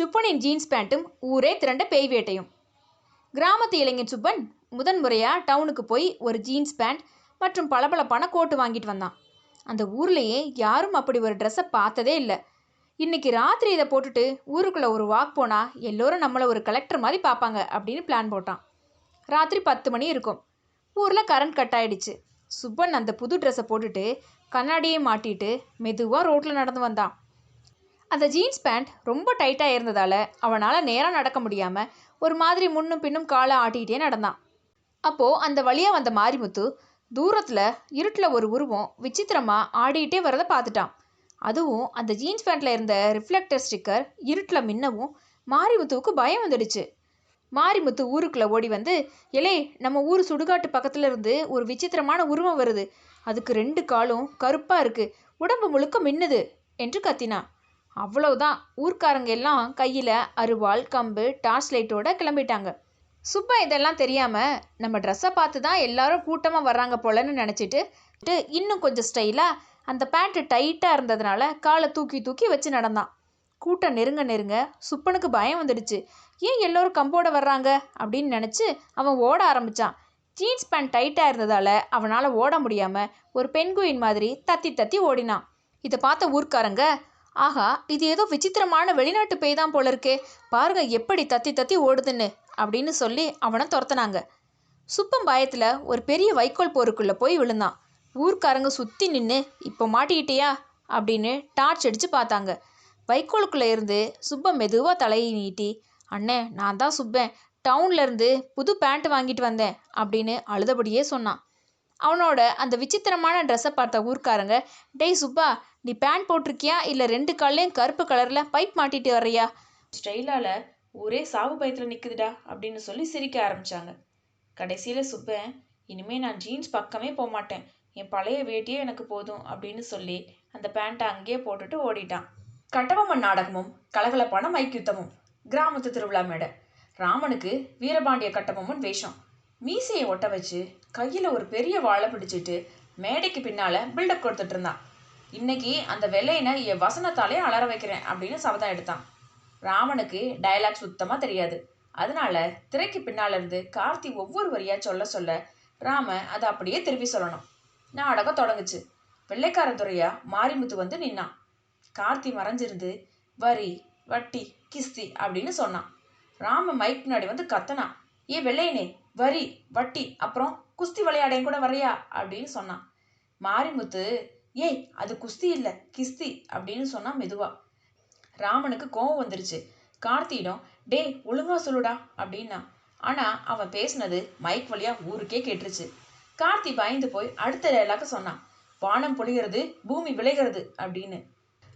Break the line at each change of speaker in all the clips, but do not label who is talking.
சுப்பனின் jeans பேண்ட்டும் ஊரே திரண்ட பேய் வேட்டையும். கிராமத்து இளைஞன் சுப்பன் முதன் முறையாக டவுனுக்கு போய் ஒரு ஜீன்ஸ் பேண்ட் மற்றும் பளபளப்பான கோட்டு வாங்கிட்டு வந்தான். அந்த ஊர்லேயே யாரும் அப்படி ஒரு ட்ரெஸ்ஸை பார்த்ததே இல்லை. இன்னைக்கு ராத்திரி இதை போட்டுட்டு ஊருக்குள்ளே ஒரு வாக் போனால் எல்லோரும் நம்மளை ஒரு கலெக்டர் மாதிரி பார்ப்பாங்க அப்படின்னு பிளான் போட்டான். ராத்திரி பத்து மணி இருக்கும். ஊரில் கரண்ட் கட் ஆயிடுச்சு. சுப்பன் அந்த புது ட்ரெஸ்ஸை போட்டுட்டு கண்ணாடியை மாட்டிட்டு மெதுவாக ரோட்டில் நடந்து வந்தான். அந்த ஜீன்ஸ் பேண்ட் ரொம்ப டைட்டாக இருந்ததால் அவனால் நேராக நடக்க முடியாமல் ஒரு மாதிரி முன்னும் பின்னும் காலை ஆட்டிக்கிட்டே நடந்தான். அப்போது அந்த வழியாக வந்த மாரிமுத்து தூரத்தில் இருட்டில் ஒரு உருவம் விசித்திரமாக ஆடிக்கிட்டே வரதை பார்த்துட்டான். அதுவும் அந்த ஜீன்ஸ் பேண்ட்டில் இருந்த ரிஃப்ளெக்டர் ஸ்டிக்கர் இருட்டில் மின்னவும் மாரிமுத்துவுக்கு பயம் வந்துடுச்சு. மாரிமுத்து ஊருக்குள்ளே ஓடி வந்து எலே நம்ம ஊர் சுடுகாட்டு பக்கத்துல இருந்து ஒரு விசித்திரமான உருவம் வருது. அதுக்கு ரெண்டு காலும் கருப்பாக இருக்குது உடம்பு முழுக்க மின்னுது என்று கத்தினான். அவ்வளவுதான். ஊர்க்காரங்க எல்லாம் கையில் அருவாள் கம்பு டார்ச் லைட்டோட கிளம்பிட்டாங்க. சுப்பா இதெல்லாம் தெரியாமல் நம்ம ட்ரெஸ்ஸை பார்த்து தான் எல்லாரும் கூட்டமாக வர்றாங்க போலன்னு நினச்சிட்டு இன்னும் கொஞ்சம் ஸ்டைலாக அந்த பேண்ட்டு டைட்டாக இருந்ததுனால காலை தூக்கி தூக்கி வச்சு நடந்தான். கூட்டம் நெருங்க நெருங்க சுப்பனுக்கு பயம் வந்துடுச்சு. ஏன் எல்லோரும் கம்போட வர்றாங்க? அப்படின்னு நினச்சி அவன் ஓட ஆரம்பித்தான் ஜீன்ஸ் பேண்ட் டைட்டாக இருந்ததால் அவனால் ஓட முடியாமல் ஒரு பெண்குயின் மாதிரி தத்தி தத்தி ஓடினான். இதை பார்த்த ஊர்க்காரங்க ஆஹா இது ஏதோ விசித்திரமான வெளிநாட்டு பேய் தான் போல இருக்கே பாருங்க எப்படி தத்தி தத்தி ஓடுதுன்னு அப்படின்னு சொல்லி அவனை துரத்துனாங்க. சுப்பம் பயத்தில் ஒரு பெரிய வைக்கோல் போருக்குள்ளே போய் விழுந்தான். ஊர்க்காரங்க சுற்றி நின்று இப்போ மாட்டிக்கிட்டியா? அப்படின்னு டார்ச் அடித்து பார்த்தாங்க. வைக்கோலுக்குள்ளே இருந்து சுப்பம் மெதுவாக தலையை நீட்டி அண்ணே நான் தான் சுப்பேன். டவுன்லேருந்து புது பேண்ட் வாங்கிட்டு வந்தேன் அப்படின்னு அழுதபடியே சொன்னான். அவனோட அந்த விசித்திரமான ட்ரெஸ்ஸை பார்த்த ஊர்க்காரங்க டேய் சுப்பா நீ பேண்ட் போட்டிருக்கியா? இல்லை ரெண்டு கால்லையும் கருப்பு கலரில் பைப் மாட்டிட்டு வர்றியா? ஸ்டைலால் ஊரே சாவு பயத்தில் நிற்குதுடா அப்படின்னு சொல்லி சிரிக்க ஆரம்பித்தாங்க கடைசியில் சுப்பேன் இனிமேல் நான் ஜீன்ஸ் பக்கமே போக மாட்டேன் என் பழைய வேட்டியே எனக்கு போதும் அப்படின்னு சொல்லி அந்த பேண்ட்டை அங்கேயே போட்டுட்டு ஓடிட்டான். கட்டபொம்மன் நாடகமும் கலகலப்பான மைக்குத்தமும் கிராமத்து திருவிழா மேடை. ராமனுக்கு வீரபாண்டிய கட்டபொம்மன் வேஷம். மீசையை ஒட்ட வச்சு கையில் ஒரு பெரிய வாழை பிடிச்சிட்டு மேடைக்கு பின்னால் பில்டப் கொடுத்துட்டு இருந்தான். இன்னைக்கு அந்த வெள்ளையனை என் வசனத்தாலே அலற வைக்கிறேன் அப்படின்னு சபதம் எடுத்தான். ராமனுக்கு டயலாக் சுத்தமாக தெரியாது. அதனால திரைக்கு பின்னால் இருந்து கார்த்தி ஒவ்வொரு வரியாக சொல்ல சொல்ல ராம அதை அப்படியே திருப்பி சொல்லணும். நாடகம் தொடங்குச்சு. வெள்ளைக்கார துறையா மாரிமுத்து வந்து நின்னான். கார்த்தி மறைஞ்சிருந்து வரி வட்டி கிஸ்தி அப்படின்னு சொன்னான். ராம மைக் முன்னாடி வந்து கத்தனான். ஏ வெள்ளையனே வரி வட்டி அப்புறம் குஸ்தி விளையாடையும் கூட வரையா அப்படின்னு சொன்னான். மாரிமுத்து ஏய் அது குஸ்தி இல்லை கிஸ்தி அப்படின்னு சொன்னான் மெதுவா. ராமனுக்கு கோவம் வந்துருச்சு. கார்த்தியிடம் டேய் ஒழுங்கா சொல்லுடா அப்படின்னா. ஆனால் அவன் பேசுனது மைக் வழியாக ஊருக்கே கேட்டுருச்சு. கார்த்தி பயந்து போய் அடுத்த டைலாக சொன்னான். வானம் பொழிகிறது பூமி விளைகிறது அப்படின்னு.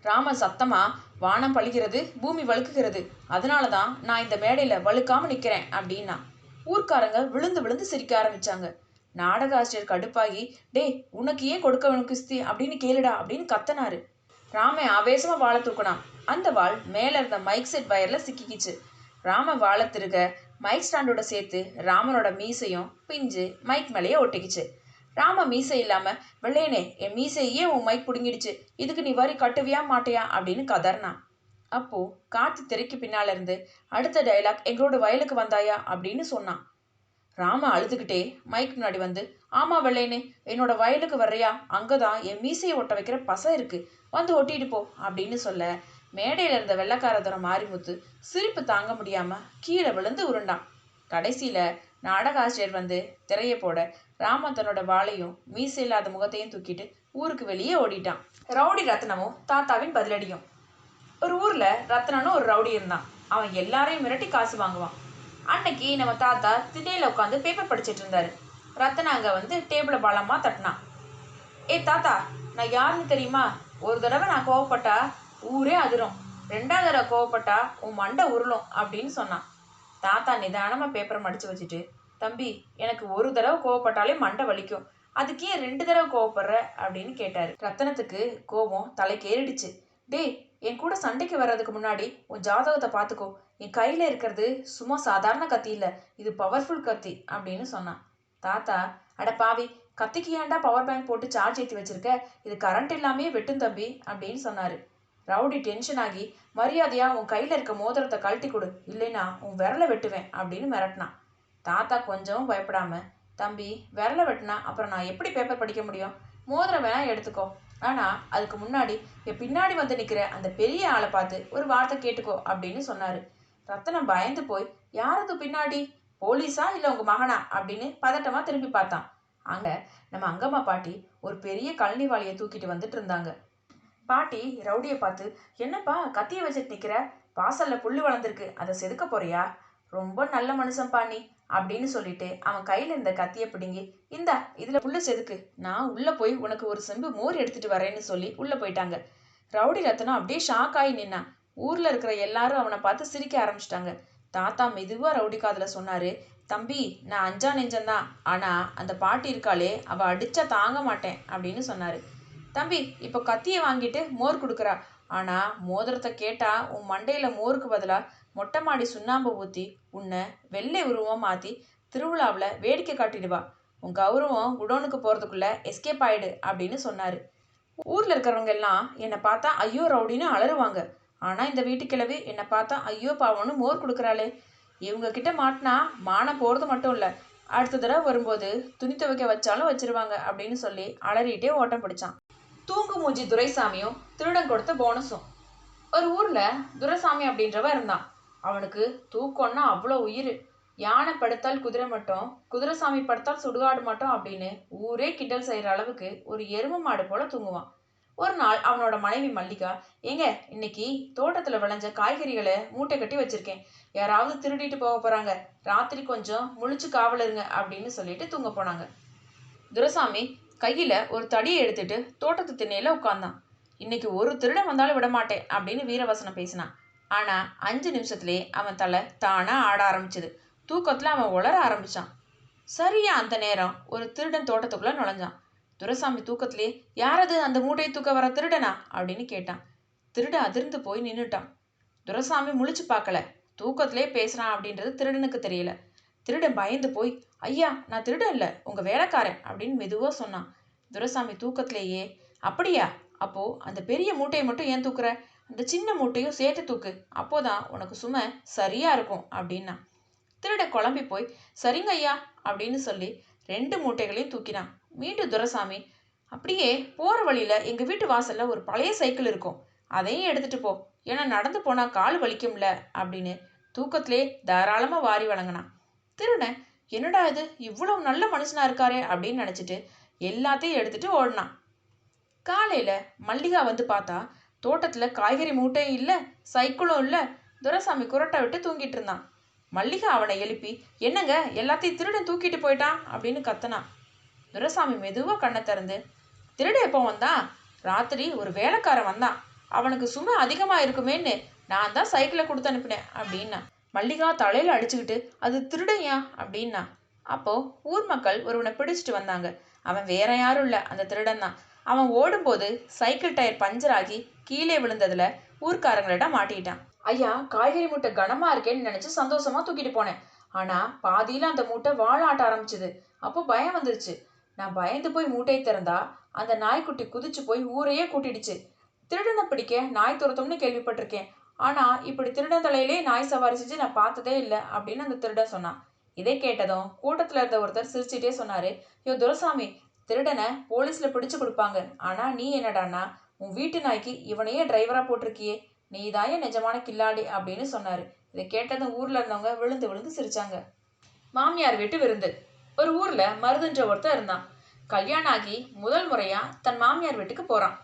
ராமன் சத்தமா வானம் பழிகிறது பூமி வழுக்குகிறது. அதனால தான் நான் இந்த மேடையில் வழுக்காமல் நிற்கிறேன் அப்படின்னா. ஊர்க்காரங்க விழுந்து விழுந்து சிரிக்க ஆரம்பிச்சாங்க. நாடக ஆசிரியர் கடுப்பாகி டே உனக்கு ஏன் கொடுக்க வேணும் கிஸ்தி அப்படின்னு கேளுடா அப்படின்னு கத்தனாரு. ராமன் ஆவேசமா வாழை தூக்கினான். அந்த வாள் மேல இருந்த மைக் செட் வயர்ல சிக்கிக்கிச்சு. ராம வாழை திருக மைக் ஸ்டாண்டோட சேர்த்து ராமனோட மீசையும் பிஞ்சு மைக் மேலேயே ஒட்டிக்கிச்சு. ராம மீசை இல்லாம வெள்ளையனே என் மீசையே உன் மைக் பிடுங்கிடுச்சு. இதுக்கு நீ வரி கட்டுவியா மாட்டியா? அப்படின்னு கதறினான். அப்போ கார்த்தி திரைக்கு பின்னால இருந்து அடுத்த டைலாக் எங்களோட வயலுக்கு வந்தாயா? அப்படின்னு சொன்னான். ராம அழுதுகிட்டே மைக் முன்னாடி வந்து ஆமா வெள்ளையனே என்னோட வயலுக்கு வர்றியா? அங்கதான் என் மீசையை ஒட்ட வைக்கிற பசை இருக்கு. வந்து ஒட்டிட்டு போ அப்படின்னு சொல்ல மேடையில இருந்த வெள்ளக்காரதரம் மாரிமுத்து சிரிப்பு தாங்க முடியாம கீழே விழுந்து உருண்டான். கடைசியில நாடக ஆசிரியர் வந்து திரையை போட ராமன் தன்னோட வாளையும் மீசை இல்லாத முகத்தையும் தூக்கிட்டு ஊருக்கு வெளியே ஓடிட்டான். ரவுடி ரத்னமும் தாத்தாவின் பதிலடியும். ஒரு ஊர்ல ரத்னனும் ஒரு ரவுடி இருந்தான். அவன் எல்லாரையும் மிரட்டி காசு வாங்குவான். அன்னைக்கு நம்ம தாத்தா திண்ணையில் உட்காந்து பேப்பர் படிச்சுட்டு இருந்தாரு. ரத்தனாங்க வந்து டேபிளை பலமாக தட்டினான் ஏய் தாத்தா நான் யாருன்னு தெரியுமா? ஒரு தடவை நான் கோவப்பட்டா ஊரே அதிரும். ரெண்டாவது தடவை கோவப்பட்டா உன் மண்டை உருளும் அப்படின்னு சொன்னான். தாத்தா நிதானமாக பேப்பரை மடித்து வச்சுட்டு தம்பி எனக்கு ஒரு தடவை கோவப்பட்டாலே மண்டை வலிக்கும். அதுக்கு ஏன் ரெண்டு தடவை கோவப்படுற? அப்படின்னு கேட்டார். ரத்தனத்துக்கு கோபம் தலைக்கு ஏறிடுச்சு டேய் என் கூட சண்டைக்கு வர்றதுக்கு முன்னாடி உன் ஜாதகத்தை பார்த்துக்கோ. என் கையில் இருக்கிறது சும்மா சாதாரண கத்தி இல்லை. இது பவர்ஃபுல் கத்தி அப்படின்னு சொன்னான். தாத்தா அட பாவி கத்திக்கு ஏன்டா பவர் பேங்க் போட்டு சார்ஜ் ஏற்றி வச்சிருக்க? இது கரண்ட் இல்லாமே வெட்டும் தம்பி அப்படின்னு சொன்னார். ரவுடி டென்ஷன் ஆகி மரியாதையாக உன் கையில் இருக்க மோதிரத்தை கழட்டி கொடு. இல்லைன்னா உன் விரலை வெட்டுவேன் அப்படின்னு மிரட்டினான். தாத்தா கொஞ்சமும் பயப்படாம தம்பி விரலை வெட்டினா அப்புறம் நான் எப்படி பேப்பர் படிக்க முடியும்? மோதிரம் வேணா எடுத்துக்கோ. ஆனால் அதுக்கு முன்னாடி என் பின்னாடி வந்து நிற்கிற அந்த பெரிய ஆளை பார்த்து ஒரு வார்த்தை கேட்டுக்கோ அப்படின்னு சொன்னார். ரத்தனம் பயந்து போய் யாரது பின்னாடி? போலீஸா இல்லை உங்கள் மகனா? அப்படின்னு பதட்டமாக திரும்பி பார்த்தான். அங்கே நம்ம அங்கம்மா பாட்டி ஒரு பெரிய கழனி வாளியை தூக்கிட்டு வந்துட்டு இருந்தாங்க. பாட்டி ரவுடியை பார்த்து என்னப்பா கத்தியை வச்சுட்டு நிற்கிற வாசலில் புல் வளர்ந்துருக்கு. அதை செதுக்க போறியா? ரொம்ப நல்ல மனுஷன்பா நீ அப்படின்னு சொல்லிட்டு அவன் கையில் இருந்த கத்தியை பிடுங்கி இந்தா இதில் புல்லு செதுக்கு. நான் உள்ளே போய் உனக்கு ஒரு செம்பு மோர் எடுத்துட்டு வரேன்னு சொல்லி உள்ளே போயிட்டாங்க. ரவுடி ரத்தனம் அப்படியே ஷாக் ஆகி நின்னான். ஊரில் இருக்கிற எல்லாரும் அவனை பார்த்து சிரிக்க ஆரம்பிச்சிட்டாங்க. தாத்தா மெதுவாக ரவுடி காதில் சொன்னாரு தம்பி நான் அஞ்சா நெஞ்சந்தான் ஆனால் அந்த பாட்டி இருக்காளே அவள் அடித்தா தாங்க மாட்டேன் அப்படின்னு சொன்னார். தம்பி இப்போ கத்தியை வாங்கிட்டு மோர் கொடுக்குறா. ஆனால் மோதிரத்தை கேட்டால் உன் மண்டையில் மோருக்கு பதிலாக மொட்டை மாடி சுண்ணாம்பு ஊற்றி உன்னை வெள்ளை உருவம் மாற்றி திருவிழாவில் வேடிக்கை காட்டிடுவா. உன் கௌரவம் குடோனுக்கு போகிறதுக்குள்ளே எஸ்கேப் ஆயிடு அப்படின்னு சொன்னார். ஊரில் இருக்கிறவங்க எல்லாம் என்னை பார்த்தா ஐயோ ரவுடின்னு அலறுவாங்க. ஆனால் இந்த வீட்டுக்கிழவி என்னை பார்த்தா ஐயோ பாவம்னு மோர் கொடுக்குறாளே. இவங்க கிட்ட மாட்டினா மானம் போகிறது மட்டும் இல்லை. அடுத்த தடவை வரும்போது துணி துவைக்க வச்சாலும் வச்சிருவாங்க அப்படின்னு சொல்லி அலறிட்டே ஓட்டம் பிடிச்சான். தூங்கு மூஞ்சி துரைசாமியும் திருடன் கொடுத்த போனஸும். ஒரு ஊரில் துரைசாமி அப்படின்றவன் இருந்தான். அவனுக்கு தூக்கம்னா அவ்வளோ உயிர். யானை படுத்தால் குதிரை மட்டும் குதிரைசாமி படுத்தால் சுடுகாடு மட்டும் அப்படின்னு ஊரே கிண்டல் செய்கிற அளவுக்கு ஒரு எரும மாடு போல் தூங்குவான். ஒரு நாள் அவனோட மனைவி மல்லிகா ஏங்க இன்னைக்கு தோட்டத்துல விளைஞ்ச காய்கறிகளை மூட்டை கட்டி வச்சிருக்கேன். யாராவது திருடிட்டு போக போறாங்க. ராத்திரி கொஞ்சம் முழிச்சு காவல் இருங்க அப்படின்னு சொல்லிட்டு தூங்க போனாங்க. துரசாமி கையில ஒரு தடியை எடுத்துட்டு தோட்டத்து திண்ணையில உட்கார்ந்தான். இன்னைக்கு ஒரு திருடன் வந்தாலும் விட மாட்டேன் அப்படின்னு வீரவசனம் பேசினான். ஆனா அஞ்சு நிமிஷத்துலயே அவன் தலை தானா ஆட ஆரம்பிச்சது. தூக்கத்துல அவன் உளர ஆரம்பிச்சான். சரியா அந்த நேரம் ஒரு திருடன் தோட்டத்துக்குள்ள நுழைஞ்சான். துரசாமி தூக்கத்திலே யாரது? அந்த மூட்டையை தூக்க வர திருடனா? அப்படின்னு கேட்டான். திருட அதிர்ந்து போய் நின்றுட்டான் துரசாமி முழிச்சு பார்க்கல. தூக்கத்திலே பேசுறான் அப்படின்றது திருடனுக்கு தெரியல. திருடன் பயந்து போய் ஐயா நான் திருடன் இல்லை உங்க வேலைக்காரன் அப்படின்னு மெதுவாக சொன்னான். துரைசாமி தூக்கத்திலேயே அப்படியா? அப்போ அந்த பெரிய மூட்டையை மட்டும் ஏன் தூக்குற? அந்த சின்ன மூட்டையும் சேர்த்து தூக்கு. அப்போதான் உனக்கு சுமை சரியா இருக்கும் அப்படின்னா. திருட குழம்பி போய் சரிங்க ஐயா அப்படின்னு சொல்லி ரெண்டு மூட்டைகளையும் தூக்கினான். மீண்டும் துரசாமி அப்படியே போகிற வழியில் எங்கள் வீட்டு வாசலில் ஒரு பழைய சைக்கிள் இருக்கும். அதையும் எடுத்துகிட்டு போ. ஏன்னா நடந்து போனால் கால் வலிக்கும்ல அப்படின்னு தூக்கத்திலே தாராளமாக வாரி வழங்கினான். திருடன் என்னடா இது? இவ்வளோ நல்ல மனுஷனாக இருக்காரே அப்படின்னு நினச்சிட்டு எல்லாத்தையும் எடுத்துகிட்டு ஓடினான். காலையில் மல்லிகா வந்து பார்த்தா தோட்டத்தில் காய்கறி மூட்டையும் இல்லை சைக்கிளும் இல்லை. துரசாமி குரட்டை விட்டு தூங்கிட்டு இருந்தான். மல்லிகா அவனை எழுப்பி என்னங்க எல்லாத்தையும் திருடன் தூக்கிட்டு போயிட்டான்? அப்படின்னு கத்தனான் துரசாமி மெதுவாக கண்ணை திறந்து திருடு எப்போ வந்தான் ராத்திரி ஒரு வேலைக்காரன் வந்தான். அவனுக்கு சுமை அதிகமாக இருக்குமேன்னு நான் தான் சைக்கிளை கொடுத்து அனுப்பினேன் அப்படின்னா. மல்லிகா தலையில் அடிச்சுக்கிட்டு அது திருடையா அப்படின்னா. அப்போது ஊர் மக்கள் ஒருவனை பிடிச்சிட்டு வந்தாங்க. அவன் வேற யாரும் இல்லை அந்த திருடன் தான். அவன் ஓடும்போது சைக்கிள் டயர் பஞ்சர் ஆகி கீழே விழுந்ததில் ஊர்க்காரங்களிடம் மாட்டிட்டான் ஐயா காய்கறி மூட்டை கனமா இருக்கேன்னு நினைச்சு சந்தோஷமா தூக்கிட்டு போனேன். ஆனா பாதியில அந்த மூட்டை வாழ ஆட்ட ஆரம்பிச்சது. அப்போ பயம் வந்துருச்சு. நான் பயந்து போய் மூட்டையை திறந்தா அந்த நாய்க்குட்டி குதிச்சு போய் ஊரையே கூட்டிடுச்சு. திருடனை பிடிக்க நாய் துரத்தும்னு கேள்விப்பட்டிருக்கேன். ஆனா இப்படி திருடன் தலையிலே நாய் சவாரி செஞ்சு நான் பார்த்ததே இல்லை அப்படின்னு அந்த திருடன் சொன்னான். இதை கேட்டதும் கூட்டத்துல இருந்த ஒருத்தர் சிரிச்சுட்டே சொன்னாரு யோ துரசாமி திருடனை போலீஸ்ல பிடிச்சு கொடுப்பாங்க. ஆனா நீ என்னடானா உன் வீட்டு நாய்க்கு இவனையே டிரைவரா போட்டிருக்கியே. நீதாய நிஜமான கில்லாடி அப்படின்னு சொன்னாரு. இதை கேட்டதும் ஊர்ல இருந்தவங்க விழுந்து விழுந்து சிரிச்சாங்க. மாமியார் வீட்டு விருந்து. ஒரு ஊர்ல மருதுன்ற ஒருத்தர் இருந்தான். கல்யாணம் ஆகி முதல் முறையா தன் மாமியார் வீட்டுக்கு போறான்.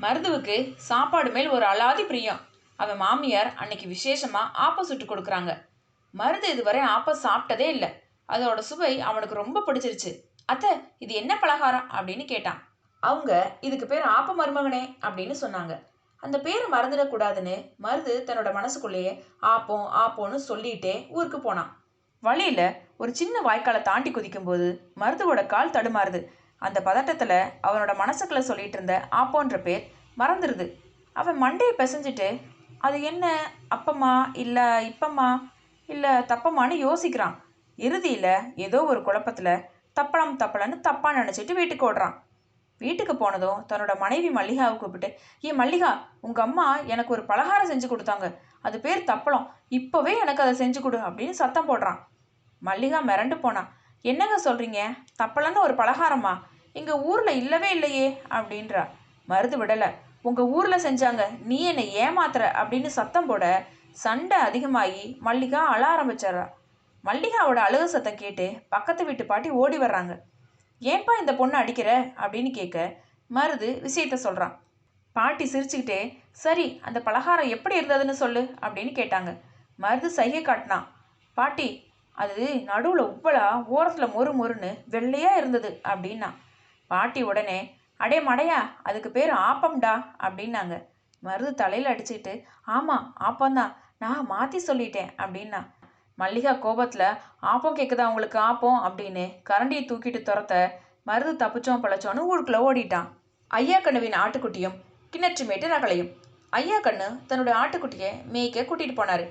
மருதுவுக்கு சாப்பாடு மேல் ஒரு அலாதி பிரியம். அவன் மாமியார் அன்னைக்கு விசேஷமா ஆப்ப சுட்டு கொடுக்குறாங்க. மருது இதுவரை ஆப்ப சாப்பிட்டதே இல்லை. அதோட சுவை அவனுக்கு ரொம்ப பிடிச்சிருச்சு. அத்தை இது என்ன பலகாரம் அப்படின்னு கேட்டான். அவங்க இதுக்கு பேர் ஆப்ப மருமகனே அப்படின்னு சொன்னாங்க. அந்த பேரை மறந்துடக்கூடாதுன்னு மருது தன்னோட மனசுக்குள்ளேயே ஆப்போம் ஆப்போன்னு சொல்லிட்டே ஊருக்கு போனான். வழியில ஒரு சின்ன வாய்க்காலை தாண்டி குதிக்கும்போது மருதுவோட கால் தடுமாறுது. அந்த பதட்டத்துல அவனோட மனசுக்குள்ள சொல்லிட்டு இருந்த ஆப்போன்ற பேர் மறந்துடுது அவன் மண்டையை பிசைஞ்சிட்டு அது என்ன? அப்பம்மா இல்லை இப்பம்மா இல்லை தப்பம்மான்னு யோசிக்கிறான். இறுதியில் ஏதோ ஒரு குழப்பத்தில் தப்பளம் தப்பலன்னு தப்பாக நினச்சிட்டு வீட்டுக்கு ஓடுறான். வீட்டுக்கு போனதும் தன்னோட மனைவி மல்லிகாவை கூப்பிட்டு ஏன் மல்லிகா உங்கள் அம்மா எனக்கு ஒரு பலகாரம் செஞ்சு கொடுத்தாங்க. அது பேர் தப்பளம். இப்போவே எனக்கு அதை செஞ்சு கொடு அப்படின்னு சத்தம் போடுறான். மல்லிகா மிரண்டு போனா என்னங்க சொல்கிறீங்க தப்பலன்னு ஒரு பலகாரமா? எங்கள் ஊரில் இல்லவே இல்லையே அப்படின்றா. மருது விடலை உங்கள் ஊரில் செஞ்சாங்க. நீ என்னை ஏமாத்துற அப்படின்னு சத்தம் போட சண்டை அதிகமாகி மல்லிகா அழ ஆரம்பிச்சிட்றா மல்லிகாவோட அழுக சத்தம் கேட்டு பக்கத்து வீட்டு பாட்டி ஓடி வர்றாங்க. ஏன்பா இந்த பொண்ணை அடிக்கிற? அப்படின்னு கேட்க மருது விஷயத்த சொல்கிறான் பாட்டி சிரிச்சுக்கிட்டே சரி அந்த பலகாரம் எப்படி இருந்ததுன்னு சொல்லு அப்படின்னு கேட்டாங்க. மருது சைகை காட்டினான். பாட்டி அது நடுவில் உப்பலா ஓரத்தில் மொறு மொறுன்னு வெள்ளையாக இருந்தது அப்படின்னா. பாட்டி உடனே அடே மடையா அதுக்கு பேர் ஆப்பம்டா அப்படின்னாங்க. மருது தலையில் அடிச்சுக்கிட்டு ஆமாம் ஆப்பம்தான் நான் மாற்றி சொல்லிட்டேன் அப்படின்னா. மல்லிகா கோபத்தில் ஆப்பம் கேட்குதா உங்களுக்கு ஆப்பம்? அப்படின்னு கரண்டியை தூக்கிட்டு துரத்த மருந்து தப்பிச்சோம் பழச்சோன்னு ஊருக்குள்ளே ஓடிட்டான். ஐயா கண்ணுவின் ஆட்டுக்குட்டியும் கிணற்று மேட்டு ரகளையும் ஐயா கண்ணு தன்னுடைய ஆட்டுக்குட்டியை மேய்க்க கூட்டிகிட்டு போனார்.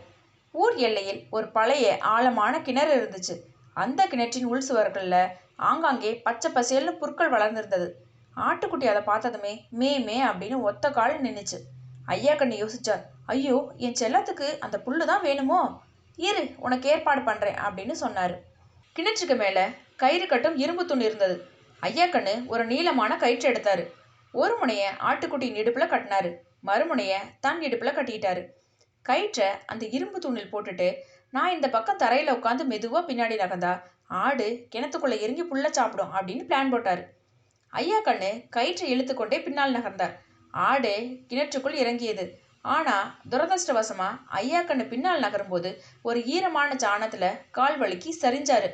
ஊர் எல்லையில் ஒரு பழைய ஆழமான கிணறு இருந்துச்சு. அந்த கிணற்றின் உள் சுவர்களில் ஆங்காங்கே பச்சை பசேல்னு புற்கள் வளர்ந்துருந்தது. ஆட்டுக்குட்டி அதை பார்த்ததுமே மே மே அப்படின்னு ஒத்த கால் நின்றுச்சு ஐயா கண்ணு யோசிச்சார். ஐயோ என் செல்லத்துக்கு அந்த புல்லு தான் வேணுமோ? இரு உனக்கு ஏற்பாடு பண்ணுறேன் அப்படின்னு சொன்னார். கிணற்றுக்கு மேலே கயிறு கட்டும் இரும்பு துணி இருந்தது. ஐயா கண்ணு ஒரு நீளமான கயிற்று எடுத்தார். ஒரு முனையை ஆட்டுக்குட்டியின் இடுப்பில் கட்டினாரு. மறுமுனையை தன் இடுப்பில் கட்டிட்டாரு. கயிற்றை அந்த இரும்பு தூணில் போட்டுட்டு நான் இந்த பக்கம் தரையில் உட்காந்து மெதுவாக பின்னாடி நகர்ந்தா ஆடு கிணத்துக்குள்ளே இறங்கி புள்ள சாப்பிடும் அப்படின்னு பிளான் போட்டார். ஐயா கண்ணு கயிற்றை இழுத்துக்கொண்டே பின்னால் நகர்ந்தார். ஆடு கிணற்றுக்குள் இறங்கியது. ஆனால் துரதிருஷ்டவசமா ஐயா கண்ணு பின்னால் நகரும்போது ஒரு ஈரமான சாணத்தில் கால் வழுக்கி சரிஞ்சாரு.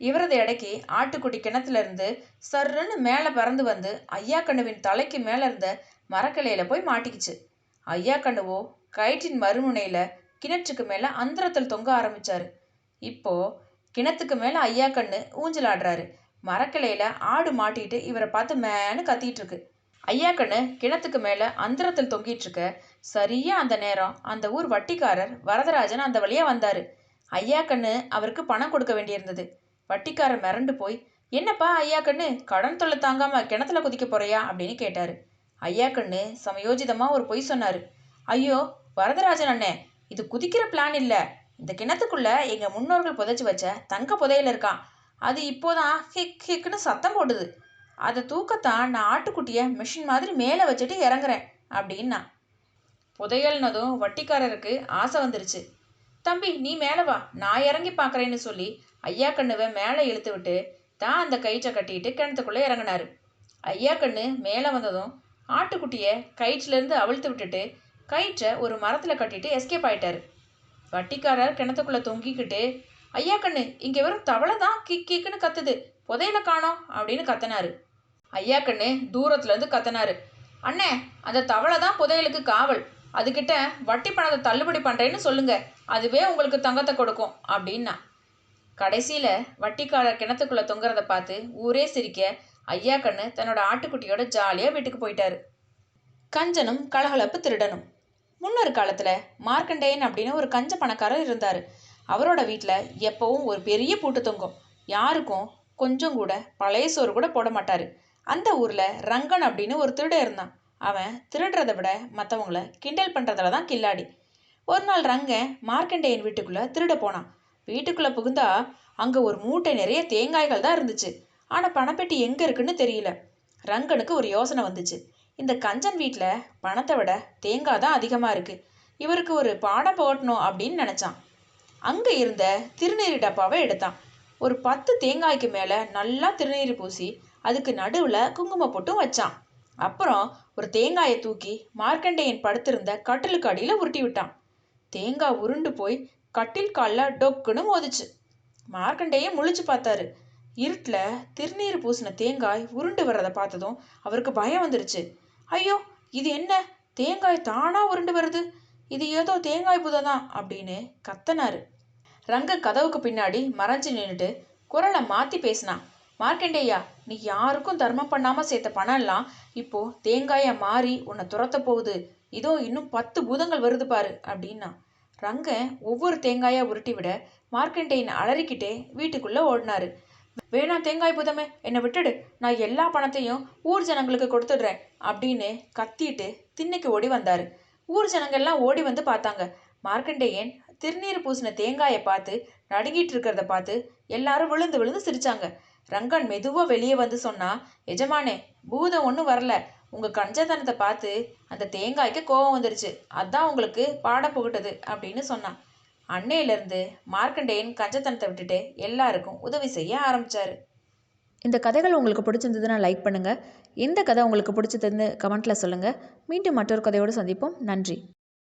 இவரது எடைக்கு ஆட்டுக்குட்டி கிணத்துல இருந்து சர்ருன்னு மேலே பறந்து வந்து ஐயா கண்ணுவின் தலைக்கு மேலே இருந்த மரக்கிளையில போய் மாட்டிக்கிச்சு. ஐயா கண்ணுவோ கயிற்றின் மறுமுனையில் கிணற்றுக்கு மேலே அந்தரத்தில் தொங்க ஆரம்பிச்சாரு. இப்போ கிணத்துக்கு மேலே ஐயா கண்ணு ஊஞ்சலாடுறாரு. மரக்கிளையில ஆடு மாட்டிட்டு இவரை பார்த்து மேனு கத்திட்டு இருக்கு. ஐயா கண்ணு கிணத்துக்கு மேலே அந்தரத்தில் தொங்கிட்டு இருக்க சரியா அந்த நேரம். அந்த ஊர் வட்டிக்காரர் வரதராஜன் அந்த வழியாக வந்தார். ஐயா கண்ணு அவருக்கு பணம் கொடுக்க வேண்டியிருந்தது. வட்டிக்காரர் மிரண்டு போய் என்னப்பா ஐயா கண்ணு கடன் தொல்லை தாங்காம கிணத்துல குதிக்க போறியா? அப்படின்னு கேட்டார். ஐயா கண்ணு சமயோஜிதமா ஒரு பொய் சொன்னார். ஐயோ வரதராஜன் அண்ணே இது குதிக்கிற பிளான் இல்லை. இந்த கிணத்துக்குள்ள எங்கள் முன்னோர்கள் புதைச்சி வச்ச தங்க புதையில இருக்கான் அது இப்போதான் ஹிக் ஹிக்னு சத்தம் போடுது. அதை தூக்கத்தான் நான் ஆட்டுக்குட்டியை மிஷின் மாதிரி மேலே வச்சுட்டு இறங்குறேன் அப்படின்னா புதையல்னதும் வட்டிக்காரருக்கு ஆசை வந்துருச்சு. தம்பி நீ மேலே வா. நான் இறங்கி பார்க்குறேன்னு சொல்லி ஐயா கண்ணுவை மேலே இழுத்து விட்டு தான் அந்த கயிற்றை கட்டிட்டு கிணத்துக்குள்ளே இறங்கினாரு. ஐயா கண்ணு மேலே வந்ததும் ஆட்டுக்குட்டியை கயிற்றிலேருந்து அவிழ்த்து விட்டுட்டு கயிற்றை ஒரு மரத்தில் கட்டிட்டு எஸ்கேப் ஆயிட்டாரு. வட்டிக்காரர் கிணத்துக்குள்ளே தொங்கிக்கிட்டு ஐயா கண்ணு இங்கே வெறும் தவளை தான் கிக் கிக்குன்னு கத்துது. புதையில காணோம் அப்படின்னு கத்தினாரு. ஐயா கண்ணு தூரத்துலேருந்து கத்தினாரு. அண்ணே அந்த தவளை தான் புதையலுக்கு காவல். அதுக்கிட்ட வட்டி பணத்தை தள்ளுபடி பண்ணுறேன்னு சொல்லுங்கள் அதுவே உங்களுக்கு தங்கத்தை கொடுக்கும் அப்படின்னா. கடைசியில் வட்டிக்காரர் கிணத்துக்குள்ளே தொங்குறத பார்த்து ஊரே சிரிக்க ஐயா கண்ணு தன்னோட ஆட்டுக்குட்டியோட ஜாலியாக வீட்டுக்கு போயிட்டாரு. கஞ்சனும் கலகலப்பு திருடனும். முன்னொரு காலத்தில் மார்க்கண்டேயன் அப்படின்னு ஒரு கஞ்ச பணக்காரர் இருந்தார். அவரோட வீட்டில் எப்பவும் ஒரு பெரிய பூட்டு தொங்கும். யாருக்கும் கொஞ்சம் கூட பழைய சோறு கூட போட மாட்டார். அந்த ஊரில் ரங்கன் அப்படின்னு ஒரு திருடன் இருந்தான். அவன் திருடுறதை விட மற்றவங்கள கிண்டல் பண்ணுறதுல தான் கில்லாடி. ஒரு நாள் ரங்கன் மார்க்கண்டேயன் வீட்டுக்குள்ளே திருட போனான். வீட்டுக்குள்ளே புகுந்தா அங்கே ஒரு மூட்டை நிறைய தேங்காய்கள் தான் இருந்துச்சு. ஆனால் பணப்பெட்டி எங்கே இருக்குன்னு தெரியல. ரங்கனுக்கு ஒரு யோசனை வந்துச்சு. இந்த கஞ்சன் வீட்டில் பணத்தை விட தேங்காய் தான் அதிகமாக இருக்குது இவருக்கு ஒரு பாடம் போட்டணும் அப்படின்னு நினச்சான். அங்கே இருந்த திருநீர் டப்பாவை எடுத்தான். ஒரு பத்து தேங்காய்க்கு மேலே நல்லா திருநீர் பூசி அதுக்கு நடுவில் குங்குமம் போட்டும் வச்சான். அப்புறம் ஒரு தேங்காயை தூக்கி மார்க்கண்டேயன் படுத்திருந்த கட்டிலுக்கு அடியில் உருட்டி விட்டான். தேங்காய் உருண்டு போய் கட்டில் காலில் டொக்குன்னு மோதிச்சு. மார்க்கண்டேயன் முழிச்சு பார்த்தாரு. இருட்டில் திருநீர் பூசின தேங்காய் உருண்டு வர்றதை பார்த்ததும் அவருக்கு பயம் வந்துருச்சு. ஐயோ இது என்ன? தேங்காய் தானாக உருண்டு வருது? இது ஏதோ தேங்காய் புதை தான் அப்படின்னு கத்தனாரு. ரங்க கதவுக்கு பின்னாடி மறைஞ்சு நின்றுட்டு குரலை மாற்றி பேசினான். மார்க்கண்டேயா நீ யாருக்கும் தர்மம் பண்ணாமல் சேர்த்த பணம்லாம் இப்போ தேங்காயை மாறி உன்னை துரத்த போகுது. இதோ இன்னும் பத்து பூதங்கள் வருது பாரு அப்படின்னா. ரங்கன் ஒவ்வொரு தேங்காயா உருட்டி விட மார்க்கண்டேயன் அலறிக்கிட்டே வீட்டுக்குள்ளே ஓடினாரு. வேணாம் தேங்காய் பூதமே என்னை விட்டுடு. நான் எல்லா பணத்தையும் ஊர் ஜனங்களுக்கு கொடுத்துடுறேன் அப்படின்னு கத்திட்டு திண்ணைக்கு ஓடி வந்தாரு. ஊர் ஜனங்கள்லாம் ஓடி வந்து பார்த்தாங்க. மார்க்கண்டேயன் திருநீர் பூசின தேங்காயை பார்த்து நடுங்கிட்டு இருக்கிறத பார்த்து எல்லாரும் விழுந்து விழுந்து சிரிச்சாங்க. ரங்கன் மெதுவாக வெளியே வந்து சொன்னா எஜமானே பூதம் ஒன்றும் வரல. உங்கள் கஞ்சத்தனத்தை பார்த்து அந்த தேங்காய்க்கு கோபம் வந்துருச்சு. அதான் உங்களுக்கு பாடம் புகட்டுது அப்படின்னு சொன்னான். அன்னையிலேருந்து மார்க்கண்டேயன் கஞ்சத்தனத்தை விட்டுட்டு எல்லாருக்கும் உதவி செய்ய ஆரம்பித்தார் இந்த கதைகள் உங்களுக்கு பிடிச்சிருந்ததுன்னா லைக் பண்ணுங்கள் எந்த கதை உங்களுக்கு பிடிச்சதுன்னு கமெண்ட்டில் சொல்லுங்கள் மீண்டும் மற்றொரு கதையோடு சந்திப்போம். நன்றி.